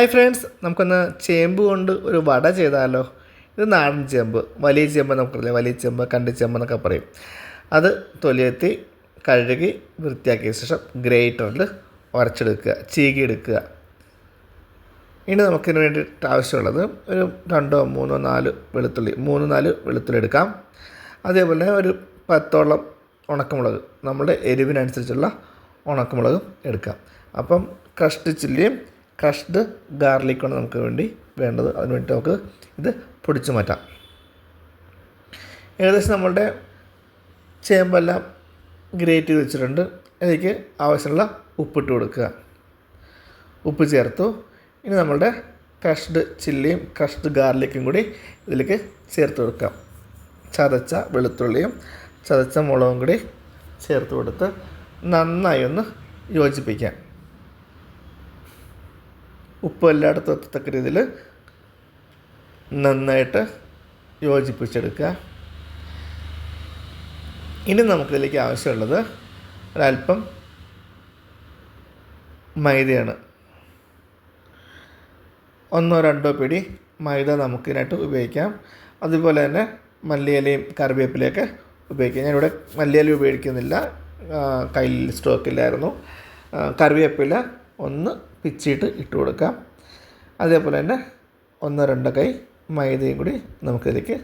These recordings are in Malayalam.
ഹായ് ഫ്രണ്ട്സ് നമുക്കൊന്ന് ചേമ്പ് കൊണ്ട് ഒരു വട ചെയ്താലോ? ഇത് നാടൻ ചേമ്പ് വലിയ ചേമ്പ് നമുക്കറിയില്ല? വലിയ ചേമ്പ് കണ്ടി ചേമ്പ് എന്നൊക്കെ പറയും. അത് തൊലിയെത്തി കഴുകി വൃത്തിയാക്കിയ ശേഷം ഗ്രേറ്ററിൽ ഉരച്ചെടുക്കുക ചീകിയെടുക്കുക. ഇനി നമുക്കിതിന് വേണ്ടിയിട്ട് ആവശ്യമുള്ളത് ഒരു രണ്ടോ മൂന്നോ നാല് വെളുത്തുള്ളി മൂന്ന് നാല് വെളുത്തുള്ളി എടുക്കാം. അതേപോലെ ഒരു പത്തോളം ഉണക്കമുളക് നമ്മുടെ എരിവിനനുസരിച്ചുള്ള ഉണക്കമുളകും എടുക്കാം. അപ്പം ക്രഷ്ഡ് ചില്ലിയും ക്രഷ്ഡ് ഗാർലിക്കാണ് നമുക്ക് വേണ്ടി വേണ്ടത്. അതിന് വേണ്ടി നമുക്ക് ഇത് പൊടിച്ചു മാറ്റാം. ഏകദേശം നമ്മളുടെ ചേമ്പെല്ലാം ഗ്രേറ്റ് ചെയ്ത് വെച്ചിട്ടുണ്ട്. അതിലേക്ക് ആവശ്യമുള്ള ഉപ്പിട്ട് കൊടുക്കുക. ഉപ്പ് ചേർത്തു. ഇനി നമ്മളുടെ ക്രഷ്ഡ് ചില്ലിയും ക്രഷ്ഡ് ഗാർലിക്കും കൂടി ഇതിലേക്ക് ചേർത്ത് കൊടുക്കാം. ചതച്ച വെളുത്തുള്ളിയും ചതച്ച മുളകും കൂടി ചേർത്ത് കൊടുത്ത് നന്നായി ഒന്ന് യോജിപ്പിക്കാം. ഉപ്പ് എല്ലായിടത്തും എത്തത്തക്ക രീതിയിൽ നന്നായിട്ട് യോജിപ്പിച്ചെടുക്കുക. ഇനി നമുക്കിതിലേക്ക് ആവശ്യമുള്ളത് ഒരല്പം മൈദയാണ്. ഒന്നോ രണ്ടോ പിടി മൈദ നമുക്കിതിനായിട്ട് ഉപയോഗിക്കാം. അതുപോലെ തന്നെ മല്ലിയിലയും കറിവേപ്പിലയൊക്കെ ഉപയോഗിക്കാം. ഞാനിവിടെ മല്ലിയില ഉപയോഗിക്കുന്നില്ല. കയ്യിൽ സ്റ്റോക്കില്ലായിരുന്നു കറിവേപ്പില ഒന്ന് പിച്ചിയിട്ട് ഇട്ട് കൊടുക്കാം. അതേപോലെ തന്നെ ഒന്നോ രണ്ടോ കൈ മൈദയും കൂടി നമുക്കിതിലേക്ക്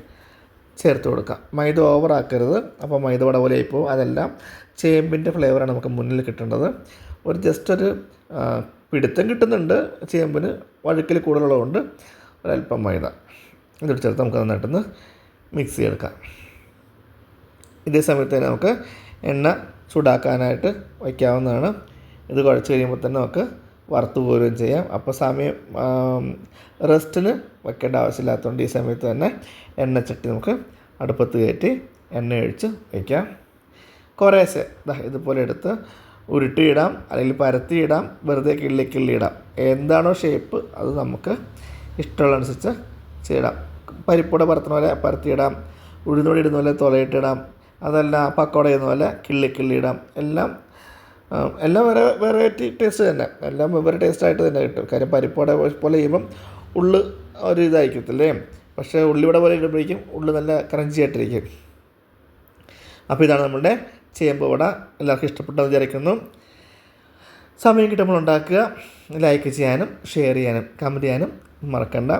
ചേർത്ത് കൊടുക്കാം. മൈദ ഓവറാക്കരുത് അപ്പോൾ മൈദ വട പോലെ ആയിപ്പോവും. അതെല്ലാം ചേമ്പിന്റെ ഫ്ലേവറാണ് നമുക്ക് മുന്നിൽ കിട്ടേണ്ടത്. ഒരു ജസ്റ്റ് ഒരു പിടുത്തം കിട്ടുന്നുണ്ട്. ചേമ്പിന് വഴുക്കിൽ കൂടുതലുള്ളതുകൊണ്ട് ഒരല്പം മൈദ ഇതൊരു ചേർത്ത് നമുക്ക് നന്നായിട്ടൊന്ന് മിക്സ് ചെയ്തെടുക്കാം. ഇതേ സമയത്ത് തന്നെ നമുക്ക് എണ്ണ ചൂടാക്കാനായിട്ട് വയ്ക്കാവുന്നതാണ്. ഇത് കുഴച്ച് കഴിയുമ്പോൾ തന്നെ നമുക്ക് വറുത്ത് പോരുകയും ചെയ്യാം. അപ്പോൾ സമയം റെസ്റ്റിന് വെക്കേണ്ട ആവശ്യമില്ലാത്തതുകൊണ്ട് ഈ സമയത്ത് തന്നെ എണ്ണ ചട്ടി നമുക്ക് അടുപ്പത്ത് കയറ്റി എണ്ണ ഒഴിച്ച് വയ്ക്കാം. കുറേശ്ശെ ഇതുപോലെ എടുത്ത് ഉരുട്ടിയിടാം അല്ലെങ്കിൽ പരത്തിയിടാം വെറുതെ കിള്ളി ഇടാം. എന്താണോ ഷേപ്പ് അത് നമുക്ക് ഇഷ്ടമുള്ള അനുസരിച്ച് ചെയ്യിടാം. പരിപ്പൂടെ പരത്തുന്ന പോലെ പരത്തിയിടാം ഉഴുന്നോടി ഇടുന്ന പോലെ തുളയിട്ടിടാം അതല്ല പക്കോട ചെയ്യുന്ന പോലെ കിള്ളി കിള്ളിയിടാം എല്ലാം എല്ലാം വേറെ വെറൈറ്റി ടേസ്റ്റ് തന്നെ. എല്ലാം വെവ്വേറെ ടേസ്റ്റായിട്ട് തന്നെ കിട്ടും. കാര്യം പരിപ്പോടെ പോലെ ചെയ്യുമ്പം ഉള്ളു ഒരു ഇതായിരിക്കത്തില്ലേ? പക്ഷേ ഉള്ളിവിടെ പോലെ ഇടുമ്പോഴേക്കും ഉള്ളു നല്ല ക്രഞ്ചി ആയിട്ടിരിക്കും. അപ്പോൾ ഇതാണ് നമ്മുടെ ചേമ്പ് വട. എല്ലാവർക്കും ഇഷ്ടപ്പെട്ടെന്ന് വിചാരിക്കുന്നു. സമയം കിട്ടുമ്പോൾ ഉണ്ടാക്കുക. ലൈക്ക് ചെയ്യാനും ഷെയർ ചെയ്യാനും കമന്റ് ചെയ്യാനും മറക്കണ്ട.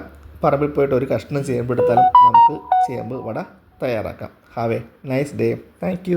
പറമ്പിൽ പോയിട്ട് ഒരു കഷ്ണം ചേമ്പ് എടുത്താലും നമുക്ക് ചേമ്പ് വട തയ്യാറാക്കാം. Have a nice day thank